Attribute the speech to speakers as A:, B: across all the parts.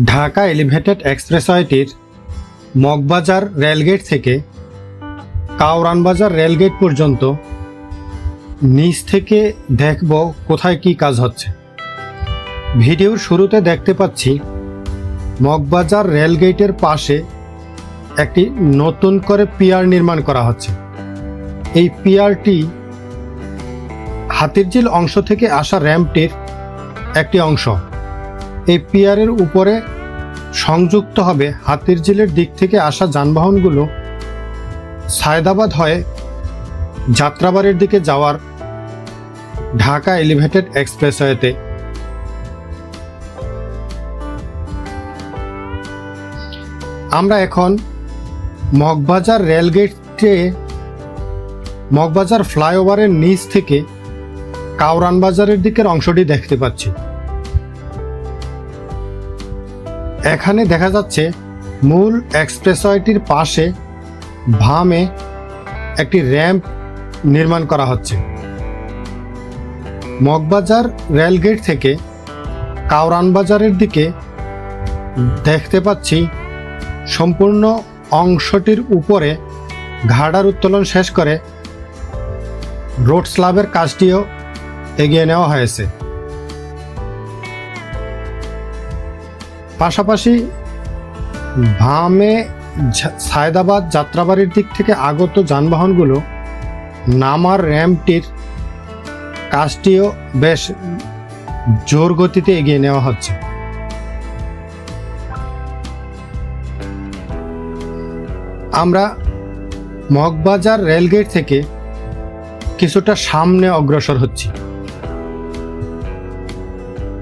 A: Dhaka elevated এক্সপ্রেসওয়েটির Moghbazar rail gate থেকে Karwan Bazar rail gate পর্যন্ত নিচ থেকে দেখব কোথায় কি কাজ হচ্ছে। ভিডিওর শুরুতে দেখতে পাচ্ছি মগবাজার রেলগেটের পাশে একটি নতুন করে পিয়ার নির্মাণ করা হচ্ছে। এই পিয়ারটি হাতিরঝিল অংশ থেকে আসা র্যাম্পটির একটি অংশ। এই পিয়ারের উপরে সংযুক্ত হবে হাতির হাতিরঝিলের দিক থেকে আসা যানবাহনগুলো। সায়দাবাদ হয়ে যাত্রাবাড়ির দিকে যাওয়ার ঢাকা এলিভেটেড এক্সপ্রেসওয়েতে। আমরা এখন মগবাজার রেলগেটে, মগবাজার ফ্লাইওভারের নিচ থেকে কাউরান বাজারের দিকের অংশটি দেখতে পাচ্ছি। এখানে দেখা যাচ্ছে মূল এক্সপ্রেসওয়েটির পাশে ভামে একটি র্যাম্প নির্মাণ করা হচ্ছে। মগবাজার রেলগেট থেকে কাউরান বাজারের দিকে দেখতে পাচ্ছি সম্পূর্ণ অংশটির উপরে ঘাড়ার উত্তোলন শেষ করে রোড স্ল্যাবের কাজটিও এগিয়ে নেওয়া হয়েছে। পাশাপাশি ভামে সায়দাবাদ যাত্রাবাড়ির দিক থেকে আগত যানবাহনগুলো নামার র্যাম্পটির কাজটিও বেশ জোর গতিতে এগিয়ে নেওয়া হচ্ছে। আমরা মগবাজার রেলগেট থেকে কিছুটা সামনে অগ্রসর হচ্ছি।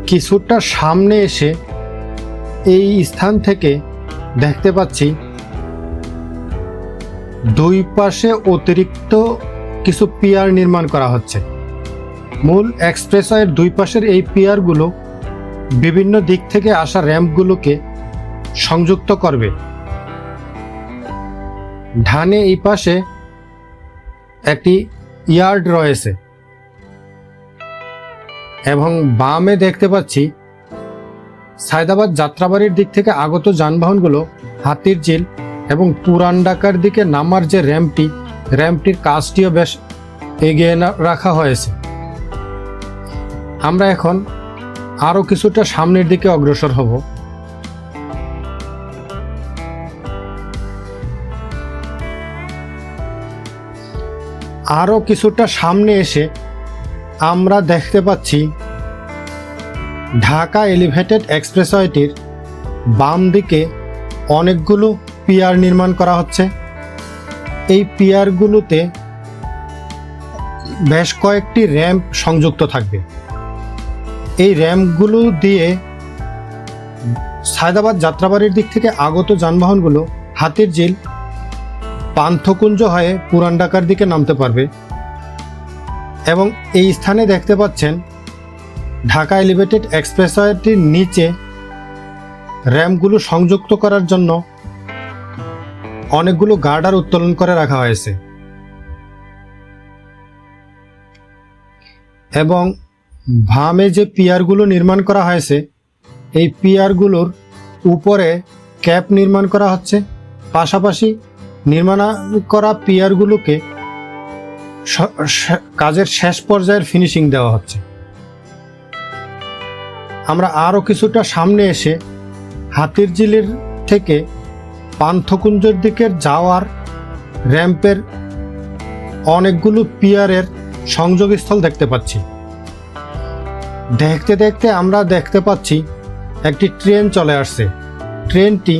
A: কিছুটা সামনে এসে এই স্থান থেকে দেখতে পাচ্ছি দুই পাশে অতিরিক্ত কিছু পিয়ার নির্মাণ করা হচ্ছে। মূল এক্সপ্রেসওয়ের দুই পাশের এই পিয়ারগুলো বিভিন্ন দিক থেকে আসা র্যাম্পগুলোকে সংযুক্ত করবে। ধানে এই পাশে একটি ইয়ার্ড রয়েছে। এবং বামে দেখতে পাচ্ছি সায়দাবাদ যাত্রাবাড়ির দিক থেকে আগত যানবাহনগুলো হাতির ঝিল এবং পুরান ডাকার দিকে নামার যে র্যাম্পটি, র্যাম্পটির কাজটিও বেশ এগিয়ে রাখা হয়েছে। আমরা এখন আরও কিছুটা সামনের দিকে অগ্রসর হব। আরও কিছুটা সামনে এসে আমরা দেখতে পাচ্ছি ঢাকা এলিভেটেড এক্সপ্রেসওয়েটির বাম দিকে অনেকগুলো পিয়ার নির্মাণ করা হচ্ছে। এই পিয়ারগুলোতে বেশ কয়েকটি র্যাম্প সংযুক্ত থাকবে। এই র্যাম্পগুলো দিয়ে সায়দাবাদ যাত্রাবাড়ির দিক থেকে আগত যানবাহনগুলো হাতির ঝিল, পান্থকুঞ্জ হয়ে পুরান ঢাকার দিকে নামতে পারবে। এবং এই স্থানে দেখতে পাচ্ছেন ঢাকা এলিভেটেড এক্সপ্রেসওয়েটির নিচে র্যাম্পগুলো সংযুক্ত করার জন্য অনেকগুলো গার্ডার উত্তোলন করে রাখা হয়েছে। এবং ভামে যে পিয়ারগুলো নির্মাণ করা হয়েছে, এই পিয়ারগুলোর উপরে ক্যাপ নির্মাণ করা হচ্ছে। পাশাপাশি নির্মাণ করা পিয়ারগুলোকে কাজের শেষ পর্যায়ের ফিনিশিং দেওয়া হচ্ছে। আমরা আরও কিছুটা সামনে এসে হাতির ঝিলের থেকে পান্থকুঞ্জের দিকে যাওয়ার র্যাম্পের অনেকগুলো পিয়ারের সংযোগস্থল দেখতে পাচ্ছি। দেখতে দেখতে আমরা দেখতে পাচ্ছি একটি ট্রেন চলে আসছে। ট্রেনটি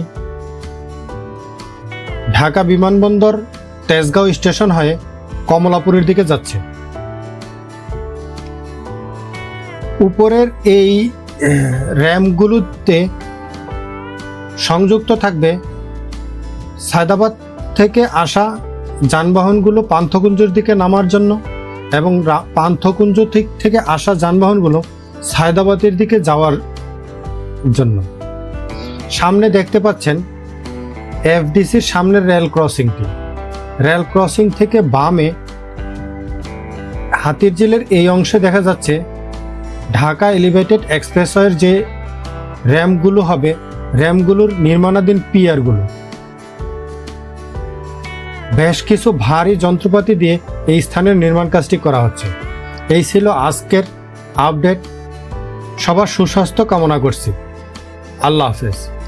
A: ঢাকা বিমানবন্দর তেজগাঁও স্টেশন হয়ে কমলাপুরের দিকে যাচ্ছে। উপরের এই আহ, র্যাম্পগুলোতে সংযুক্ত থাকবে সায়দাবাদ থেকে আসা যানবাহনগুলো পান্থকুঞ্জের দিকে নামার জন্য এবং পান্থকুঞ্জ দিক থেকে আসা যানবাহনগুলো সায়দাবাদের দিকে যাওয়ার জন্য। সামনে দেখতে পাচ্ছেন এফডিসির সামনের রেল ক্রসিংটি। রেল ক্রসিং থেকে বামে হাতির জেলের এই অংশে দেখা যাচ্ছে ঢাকা এলিভেটেড এক্সপ্রেসওয়ের যে র্যাম্পগুলো হবে, র্যামগুলোর নির্মাণাধীন পিয়ারগুলো বেশ কিছু ভারী যন্ত্রপাতি দিয়ে এই স্থানের নির্মাণ কাজটি করা হচ্ছে। এই ছিল আজকের আপডেট। সবার সুস্বাস্থ্য কামনা করছি। আল্লাহ হাফেজ।